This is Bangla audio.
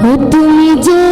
ও তুমি যে